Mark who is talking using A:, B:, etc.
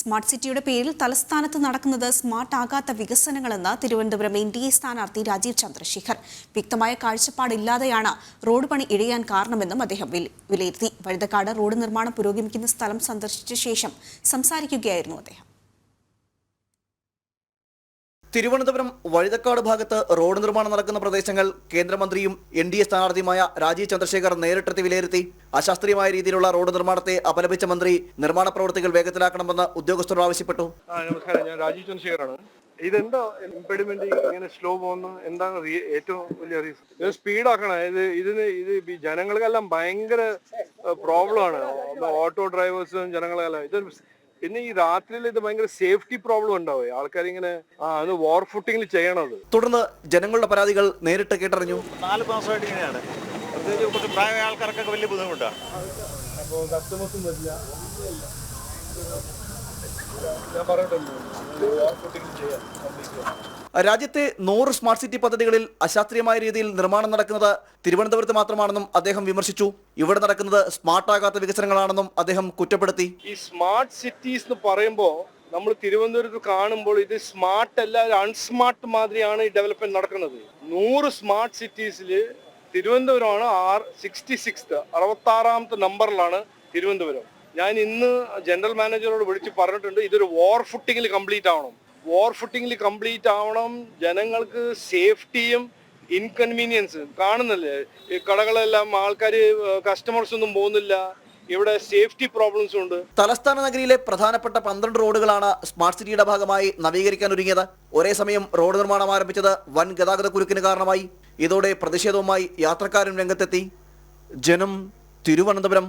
A: Smart സിറ്റിയുടെ പേരിൽ തലസ്ഥാനത്ത് നടക്കുന്നത് സ്മാർട്ട് ആകാത്ത വികസനങ്ങളെന്ന് തിരുവനന്തപുരം എൻ ഡി എ സ്ഥാനാർത്ഥി രാജീവ് ചന്ദ്രശേഖർ. വ്യക്തമായ കാഴ്ചപ്പാടില്ലാതെയാണ് റോഡ് പണി ഇഴയാൻ കാരണമെന്നും അദ്ദേഹം വിലയിരുത്തി. വഴുതക്കാട് റോഡ് നിർമ്മാണം പുരോഗമിക്കുന്ന സ്ഥലം സന്ദർശിച്ച ശേഷം സംസാരിക്കുകയായിരുന്നു അദ്ദേഹം.
B: തിരുവനന്തപുരം വഴുതക്കാട് ഭാഗത്ത് റോഡ് നിർമ്മാണം നടക്കുന്ന പ്രദേശങ്ങൾ കേന്ദ്രമന്ത്രിയും എൻ ഡി എ സ്ഥാനാർത്ഥിയുമായ രാജീവ് ചന്ദ്രശേഖർ നേരിട്ടെത്തി വിലയിരുത്തി. അശാസ്ത്രീയമായ രീതിയിലുള്ള റോഡ് നിർമ്മാണത്തെ അപലപിച്ച മന്ത്രി നിർമ്മാണ പ്രവൃത്തികൾ വേഗത്തിലാക്കണമെന്ന് ഉദ്യോഗസ്ഥർ ആവശ്യപ്പെട്ടു.
C: നമസ്കാരം. ഞാൻ രാജീവ് ചന്ദ്രശേഖറാണ്. ഇതെന്താ ഇംപ്ലിമെന്റ് ഇങ്ങനെ സ്ലോ പോകുന്ന. എന്താണ് ഏറ്റവും വലിയ റീസൺ ഇത് സ്പീഡാക്കണം ഇത് ഇതിന് ഇത് ജനങ്ങൾക്കെല്ലാം ഭയങ്കര പ്രോബ്ലം ആണ്. ഓട്ടോ ഡ്രൈവേഴ്സും ജനങ്ങളെല്ലാം ഇത് പിന്നെ ഈ രാത്രിയിൽ ഇത് ഭയങ്കര സേഫ്റ്റി പ്രോബ്ലം ഉണ്ടാവും. ആൾക്കാർ ഇങ്ങനെ ആ അത് വാർ ഫുട്ടിങ്ങിൽ ചെയ്യണത്.
B: തുടർന്ന് ജനങ്ങളുടെ പരാതികൾ നേരിട്ട് കേട്ടറിഞ്ഞു.
D: നാല് മാസമായിട്ട് ഇങ്ങനെയാണ്. പ്രത്യേകിച്ച് കുറച്ച് പ്രായമായ ആൾക്കാർക്കൊക്കെ വലിയ ബുദ്ധിമുട്ടാണ്.
C: അപ്പോൾ കസ്റ്റമേഴ്സും വരില്ല. ഞാൻ
B: രാജ്യത്തെ നൂറ് സ്മാർട്ട് സിറ്റി പദ്ധതികളിൽ അശാസ്ത്രീയമായ രീതിയിൽ നിർമ്മാണം നടക്കുന്നത് തിരുവനന്തപുരത്ത് മാത്രമാണെന്നും അദ്ദേഹം വിമർശിച്ചു. ഇവിടെ നടക്കുന്നത് സ്മാർട്ടാകാത്ത വികസനങ്ങളാണെന്നും അദ്ദേഹം കുറ്റപ്പെടുത്തി.
C: ഈ സ്മാർട്ട് സിറ്റീസ് എന്ന് പറയുമ്പോൾ നമ്മൾ തിരുവനന്തപുരത്ത് കാണുമ്പോൾ ഇത് സ്മാർട്ട് അല്ല അൺസ്മാർട്ട് മാതിരിയാണ് ഈ ഡെവലപ്മെന്റ് നടക്കുന്നത്. നൂറ് സ്മാർട്ട് സിറ്റീസിൽ തിരുവനന്തപുരമാണ് ആർ സിക്സ്റ്റി സിക്സ് അറുപത്തി ആറാമത്തെ നമ്പറിലാണ് തിരുവനന്തപുരം. ഞാൻ ഇന്ന് ജനറൽ മാനേജറോട് വിളിച്ച് പറഞ്ഞിട്ടുണ്ട് ഇതൊരു വാർ ഫുട്ടിങ്ങിൽ കംപ്ലീറ്റ് ആവണം. വാർ ഫുട്ടിങ്ങിൽ കംപ്ലീറ്റ് ആവണം ജനങ്ങൾക്ക് സേഫ്റ്റിയും ഇൻകൺവീനിയൻസ് കാണുന്നില്ലേ? ഈ കടകളെല്ലാം ആൾക്കാർ കസ്റ്റമേഴ്സ് ഒന്നും പോകുന്നില്ല. ഇവിടെ സേഫ്റ്റി പ്രോബ്ലംസ് ഉണ്ട്.
B: തലസ്ഥാന നഗരിയിലെ പ്രധാനപ്പെട്ട പന്ത്രണ്ട് റോഡുകളാണ് സ്മാർട്ട് സിറ്റിയുടെ ഭാഗമായി നവീകരിക്കാൻ ഒരുങ്ങിയത്. ഒരേ സമയം റോഡ് നിർമ്മാണം ആരംഭിച്ചത് വൻ ഗതാഗത കുരുക്കിന് കാരണമായി. ഇതോടെ പ്രതിഷേധവുമായി യാത്രക്കാരും രംഗത്തെത്തി. ജനം തിരുവനന്തപുരം